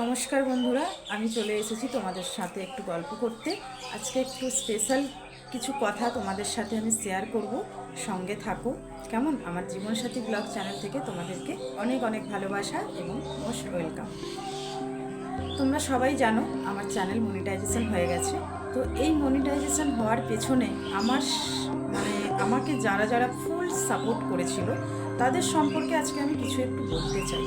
নমস্কার বন্ধুরা, আমি চলে এসেছি তোমাদের সাথে একটু গল্প করতে। আজকে একটু স্পেশাল কিছু কথা তোমাদের সাথে আমি শেয়ার করব, সঙ্গে থাকো। কেমন? আমার জীবনসাথী ব্লগ চ্যানেল থেকে তোমাদেরকে অনেক অনেক ভালোবাসা এবং মোস্ট ওয়েলকাম তোমরা সবাই জানো, আমার চ্যানেল মনিটাইজেশন হয়ে গেছে। তো এই মনিটাইজেশন হওয়ার পেছনে আমার মানে আমাকে যারা যারা ফুল সাপোর্ট করেছিল, তাদের সম্পর্কে আজকে আমি কিছু একটু বলতে চাই।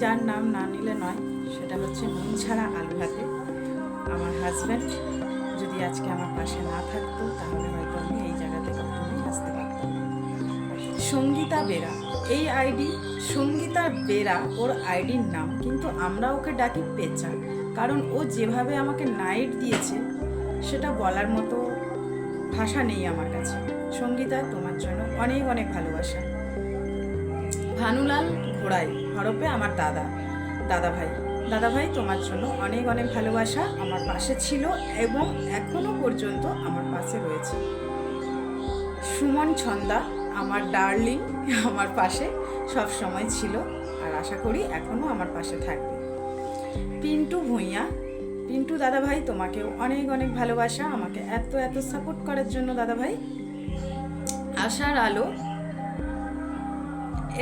যার নাম না নিলে নয়, সেটা হচ্ছে নুন ছাড়া আলু ভাতে আমার হাজব্যান্ড যদি আজকে আমার পাশে না থাকতো, তাহলে হয়তো আমি এই জায়গাতে কখনোই আসতে পারতাম। সঙ্গীতা বেরা, এই আইডি সঙ্গীতা বেরা, ওর আইডির নাম কিন্তু আমরা ওকে ডাকি পেঁচা। কারণ ও যেভাবে আমাকে নাইট দিয়েছে, সেটা বলার মতো ভাষা নেই আমার কাছে। সঙ্গীতা, তোমার জন্য অনেক অনেক ভালোবাসা। ভানুলাল ঘোড়াই, হরপে আমার দাদা। দাদা ভাই দাদা ভাই, তোমার জন্য অনেক অনেক ভালোবাসা আমার পাশে ছিল এবং এখনও পর্যন্ত আমার পাশে রয়েছে। সুমন ছন্দা, আমার ডার্লিং, আমার পাশে সব সময় ছিল আর আশা করি এখনও আমার পাশে থাকবে। পিন্টু ভূঁইয়া, পিন্টু দাদা ভাই তোমাকেও অনেক অনেক ভালোবাসা, আমাকে এত এত সাপোর্ট করার জন্য দাদা ভাই। আশার আলো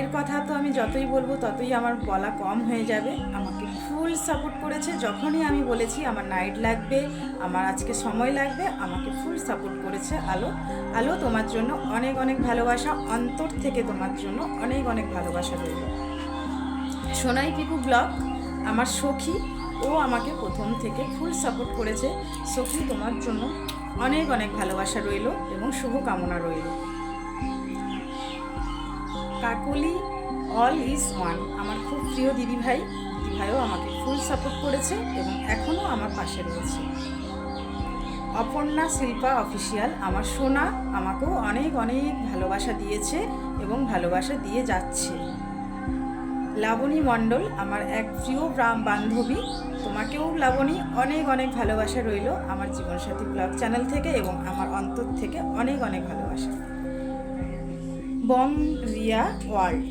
এর কথা তো আমি যতই বলব ততই আমার বলা কম হয়ে যাবে। আমাকে ফুল সাপোর্ট করেছে। যখনই আমি বলেছি আমার নাইট লাগবে, আমার আজকে সময় লাগবে, আমাকে ফুল সাপোর্ট করেছে আলো। আলো, তোমার জন্য অনেক অনেক ভালোবাসা। অন্তর থেকে তোমার জন্য অনেক অনেক ভালোবাসা রইল। সোনাই পিকু ব্লগ, আমার সখী, ও আমাকে প্রথম থেকে ফুল সাপোর্ট করেছে। সখী, তোমার জন্য অনেক অনেক ভালোবাসা রইল এবং শুভকামনা রইল। কাকলি অল ইজ ওয়ান আমার খুব প্রিয় দিদিভাই দিদিভাইও আমাকে ফুল সাপোর্ট করেছে এবং এখনও আমার পাশে রয়েছে। অপর্ণা শিল্পা অফিসিয়াল আমার সোনা আমাকেও অনেক অনেক ভালোবাসা দিয়েছে এবং ভালোবাসা দিয়ে যাচ্ছে। লাবণী মণ্ডল, আমার এক প্রিয় বান্ধবী। তোমাকেও লাবণী অনেক অনেক ভালোবাসা রইল আমার জীবনসাথী ব্লগ চ্যানেল থেকে এবং আমার অন্তর থেকে অনেক অনেক ভালোবাসা। বং রিয়া ওয়ার্ল্ড।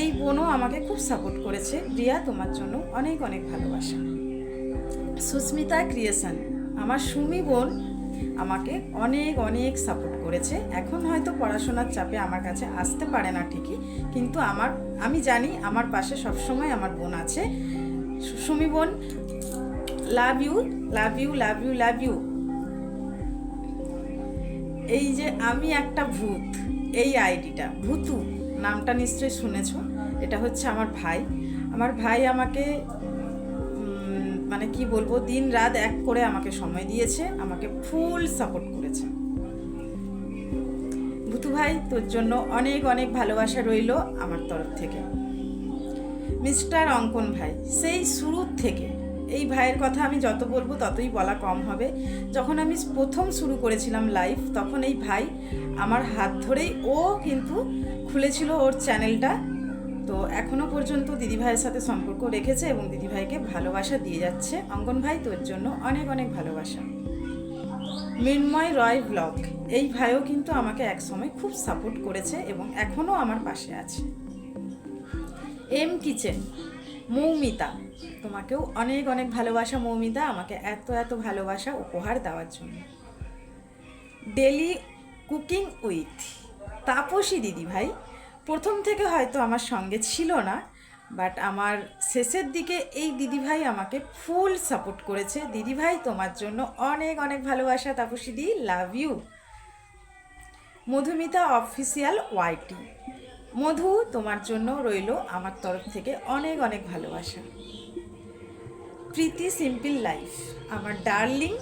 এই বোনও আমাকে খুব সাপোর্ট করেছে। রিয়া, তোমার জন্য অনেক অনেক ভালোবাসা। সুস্মিতা ক্রিয়েশন, আমার সুমি বোন, আমাকে অনেক অনেক সাপোর্ট করেছে। এখন হয়তো পড়াশোনার চাপে আমার কাছে আসতে পারে না ঠিকই, কিন্তু আমার, আমি জানি আমার পাশে সবসময় আমার বোন আছে। সুমি বোন, love you love you love you love you. এই যে আমি একটা ভূত। এই আইডিটা। ভূতু, নামটা নিশ্চয়ই শুনেছ। এটা হচ্ছে আমার ভাই। আমার ভাই আমাকে মানে কি বলব, দিন রাত এক করে আমাকে সময় দিয়েছে, আমাকে ফুল সাপোর্ট করেছে। ভূতু ভাই, তোর জন্য অনেক অনেক ভালোবাসা রইল আমার তরফ থেকে। মিস্টার অঙ্কন ভাই, সেই শুরুর থেকে এই ভাইয়ের কথা আমি যত বলব ততই বলা কম হবে। যখন আমি প্রথম শুরু করেছিলাম লাইভ তখন এই ভাই আমার হাত ধরেই ও কিন্তু খুলেছিল ওর চ্যানেলটা তো এখনও পর্যন্ত দিদিভাইয়ের সাথে সম্পর্ক রেখেছে এবং দিদিভাইকে ভালোবাসা দিয়ে যাচ্ছে। অঙ্গন ভাই, তোর জন্য অনেক অনেক ভালোবাসা। মৃন্ময় রয় ব্লগ এই ভাইও কিন্তু আমাকে একসময় খুব সাপোর্ট করেছে এবং এখনও আমার পাশে আছে। M kitchen Moumita. তোমাকেও অনেক অনেক ভালোবাসা মৌমিতা, আমাকে এত এত ভালোবাসা উপহার দেওয়ার জন্য। ডেলি কুকিং উইথ তাপসী দিদি ভাই, প্রথম থেকে হয়তো আমার সঙ্গে ছিল না বাট আমার শেষের দিকে এই দিদিভাই আমাকে ফুল সাপোর্ট করেছে। দিদিভাই তোমার জন্য অনেক অনেক ভালোবাসা তাপসী দি লাভ ইউ মধুমিতা অফিসিয়াল ওয়াইটি মধু তোমার জন্য রইল আমার তরফ থেকে অনেক অনেক ভালোবাসা। প্রীতি সিম্পল লাইফ। আমার ডার্লিং,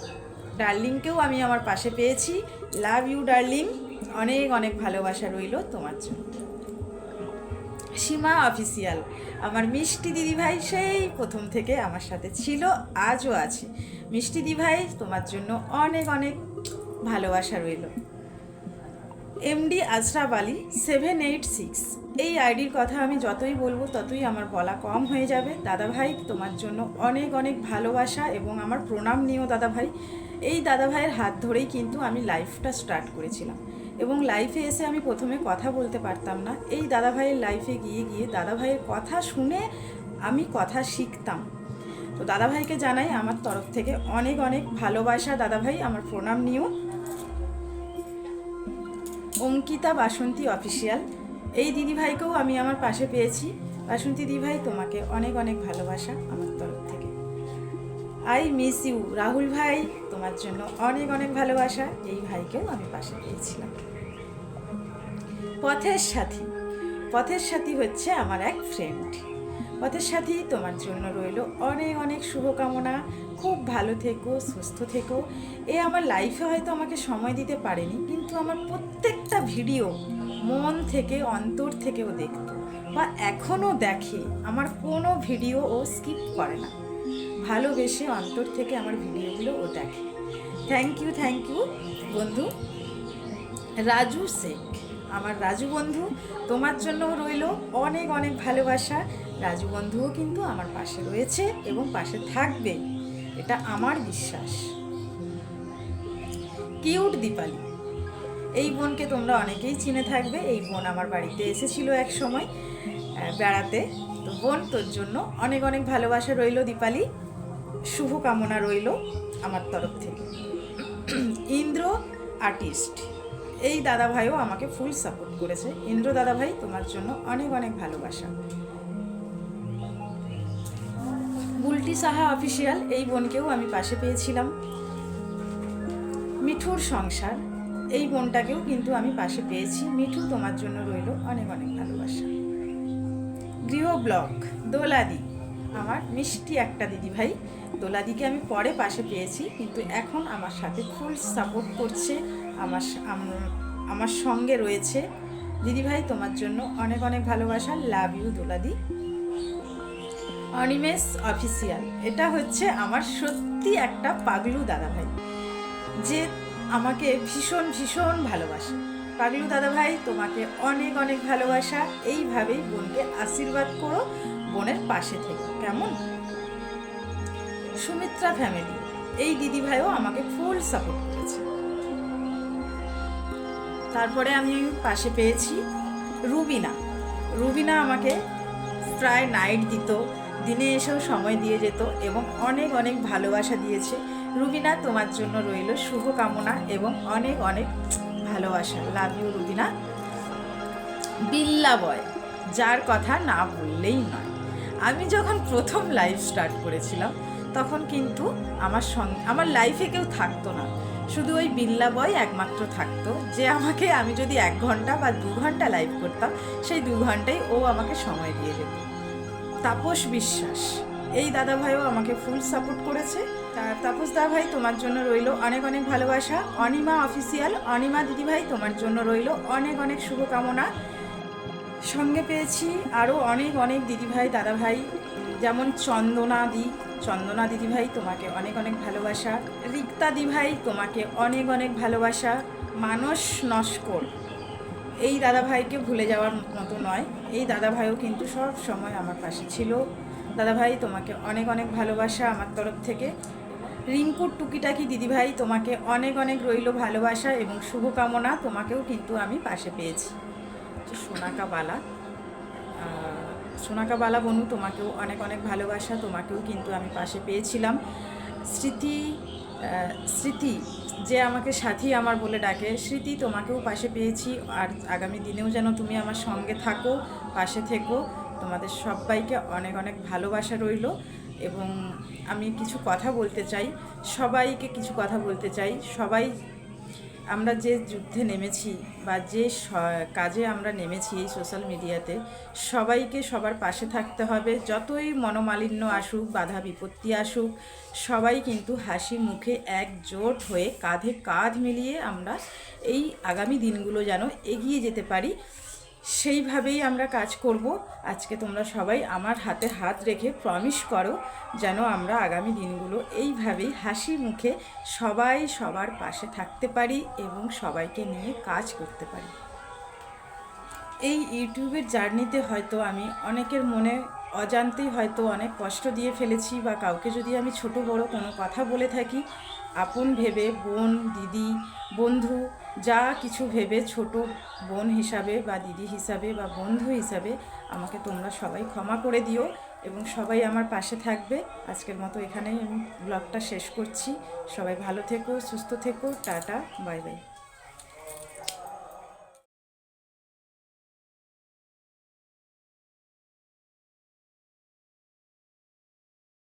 ডার্লিংকেও আমি আমার পাশে পেয়েছি। Love you darling. অনেক অনেক ভালোবাসা রইল তোমার জন্য। সীমা অফিসিয়াল। আমার মিষ্টি দিদিভাই সেই প্রথম থেকে আমার সাথে ছিল, আজও আছে। মিষ্টি দিদিভাই তোমার জন্য অনেক অনেক ভালোবাসা রইল। MD Azrab Ali seven eight six এই আইডির কথা আমি যতই বলব, ততই আমার বলা কম হয়ে যাবে। দাদা ভাই তোমার জন্য অনেক অনেক ভালোবাসা এবং আমার প্রণাম নিও দাদা ভাই এই দাদা ভাইয়ের হাত ধরেই কিন্তু আমি লাইফটা স্টার্ট করেছিলাম। এবং লাইফে এসে আমি প্রথমে কথা বলতে পারতাম না। এই দাদা ভাইয়ের লাইফে গিয়ে গিয়ে দাদা ভাইয়ের কথা শুনে আমি কথা শিখতাম। তো দাদাভাইকে জানাই আমার তরফ থেকে অনেক অনেক ভালোবাসা। দাদাভাই, আমার প্রণাম নিও। অঙ্কিতা বাসন্তী অফিসিয়াল। এই দিদিভাইকেও আমি আমার পাশে পেয়েছি। বাসন্তী দিদিভাই, তোমাকে অনেক অনেক ভালোবাসা আমার তরফ থেকে। I miss you. রাহুল ভাই, তোমার জন্য অনেক অনেক ভালোবাসা। এই ভাইকেও আমি পাশে পেয়েছিলাম। পথের সাথী। পথের সাথী হচ্ছে আমার এক ফ্রেন্ড পথের সাথী, তোমার জন্য রইল অনেক অনেক শুভকামনা। খুব ভালো থেকো, সুস্থ থেকো। এ আমার লাইফে হয়তো আমাকে সময় দিতে পারেনি, কিন্তু আমার প্রত্যেকটা ভিডিও মন থেকে, অন্তর থেকেও দেখত বা এখনও দেখে। আমার কোনো ভিডিও ও স্কিপ করে না। ভালোবেসে অন্তর থেকে আমার ভিডিওগুলো ও দেখে। থ্যাংক ইউ থ্যাংক ইউ বন্ধু। রাজু শেখ, আমার রাজু বন্ধু, তোমার জন্য রইল অনেক অনেক ভালোবাসা। রাজু বন্ধুও কিন্তু আমার পাশে রয়েছে এবং পাশে থাকবে। এটা আমার বিশ্বাস। কিউট দীপালি এই বোনকে তোমরা অনেকেই চিনে থাকবে। এই বোন আমার বাড়িতে এসেছিল এক সময় বেড়াতে। তো বোন, তোর জন্য অনেক অনেক ভালোবাসা রইল, দীপালি। শুভকামনা রইল আমার তরফ থেকে। ইন্দ্র আর্টিস্ট। এই দাদা ভাইও আমাকে ফুল সাপোর্ট করেছে। ইন্দ্র দাদা ভাই তোমার জন্য অনেক অনেক ভালোবাসা। বুলটি সাহা অফিসিয়াল, এই বোনকেও আমি পাশে পেয়েছিলাম। মিঠুর সংসার। এই বোনটাকেও কিন্তু আমি পাশে পেয়েছি। মিঠু তোমার জন্য রইল অনেক অনেক ভালোবাসা। গৃহ ব্লক দোলাদি। আমার মিষ্টি একটা দিদি ভাই দোলাদিকে আমি পরে পাশে পেয়েছি, কিন্তু এখন আমার সাথে ফুল সাপোর্ট করছে, আমার আমার সঙ্গে রয়েছে। দিদি ভাই তোমার জন্য অনেক অনেক ভালোবাসা। লাভ ইউ দোলাদি। অনিমেষ অফিসিয়াল এটা হচ্ছে আমার সত্যি একটা পাগলু দাদা ভাই যে আমাকে ভীষণ ভীষণ ভালোবাসে। পাগলু দাদা ভাই তোমাকে অনেক অনেক ভালোবাসা। এইভাবেই বোনকে আশীর্বাদ করো বোনের পাশে থেকে। কেমন? সুমিত্রা ফ্যামিলি এই দিদি ভাইও আমাকে ফুল সাপোর্ট করেছে। তারপরে আমি পাশে পেয়েছি রুবিনা। রুবিনা আমাকে প্রায় নাইট দিত, দিনে এসেও সময় দিয়ে যেত এবং অনেক অনেক ভালোবাসা দিয়েছে। রুবিনা তোমার জন্য রইল শুভকামনা এবং অনেক অনেক ভালোবাসা। Love you Rubina. Billa boy, যার কথা না বললেই নয়। আমি যখন প্রথম লাইভ স্টার্ট করেছিলাম, তখন কিন্তু আমার সঙ্গে আমার লাইফে কেউ থাকতো না। শুধু ওই বিল্লা বয় একমাত্র থাকতো, যে আমাকে আমি যদি এক ঘণ্টা বা দু ঘণ্টা লাইভ করতাম, সেই দু ঘন্টায় ও আমাকে সময় দিয়ে যেত তাপস বিশ্বাস, এই দাদা ভাইও আমাকে ফুল সাপোর্ট করেছে। তা- তাপস দা ভাই তোমার জন্য রইল অনেক অনেক ভালোবাসা। অনিমা অফিসিয়াল, অনিমা দিদি ভাই তোমার জন্য রইল অনেক অনেক শুভকামনা। সঙ্গে পেয়েছি আরও অনেক অনেক দিদিভাই দাদাভাই যেমন চন্দনা দি, চন্দনা দিদিভাই তোমাকে অনেক অনেক ভালোবাসা। রিক্তা দিভাই তোমাকে অনেক অনেক ভালোবাসা। মানস নস্কর, এই দাদাভাইকে ভুলে যাওয়ার মতো নয়। এই দাদাভাইও কিন্তু সব সময় আমার পাশে ছিল। দাদাভাই তোমাকে অনেক অনেক ভালোবাসা আমার তরফ থেকে। রিঙ্কুর টুকিটাকি দিদিভাই তোমাকে অনেক অনেক রইল ভালোবাসা এবং শুভকামনা, তোমাকেও কিন্তু আমি পাশে পেয়েছি। সোনাকা বালা। সোনাকা বালা বনু, তোমাকেও অনেক অনেক ভালোবাসা, তোমাকেও কিন্তু আমি পাশে পেয়েছিলাম। স্মৃতি স্মৃতি, যে আমাকে সাথী আমার বলে ডাকে, স্মৃতি, তোমাকেও পাশে পেয়েছি। আর আগামী দিনেও যেন তুমি আমার সঙ্গে থাকো, পাশে থেকো, তোমাদের সবাইকে অনেক অনেক ভালোবাসা রইল। এবং আমি কিছু কথা বলতে চাই, সবাইকে কিছু কথা বলতে চাই। সবাই, আমরা যে যুদ্ধে নেমেছি বা যে কাজে আমরা নেমেছি এই সোশ্যাল মিডিয়াতে, সবাইকে সবার পাশে থাকতে হবে। যতই মনোমালিন্য আসুক, বাধা বিপত্তি আসুক, সবাই কিন্তু হাসি মুখে একজোট হয়ে কাঁধে কাঁধ মিলিয়ে আমরা এই আগামী দিনগুলো যেন এগিয়ে যেতে পারি। সেইভাবেই আমরা কাজ করব। আজকে তোমরা সবাই আমার হাতে হাত রেখে প্রমিস করো যেন আমরা আগামী দিনগুলো এইভাবেই হাসি মুখে সবাই সবার পাশে থাকতে পারি এবং সবাইকে নিয়ে কাজ করতে পারি। এই ইউটিউবের জার্নিতে হয়তো আমি অনেকের মনে অজান্তেই হয়তো অনেক কষ্ট দিয়ে ফেলেছি বা কাউকে যদি আমি ছোট বড় কোনো কথা বলে থাকি, আপন ভেবে বোন, দিদি, বন্ধু, যা কিছু ভেবে ছোট বোন হিসাবে বা দিদি হিসাবে বা বন্ধু হিসাবে আমাকে তোমরা সবাই ক্ষমা করে দিও এবং সবাই আমার পাশে থাকবে। আজকের মতো এখানেই আমি ব্লগটা শেষ করছি। সবাই ভালো থেকো, সুস্থ থেকো, টাটা, বাই বাই।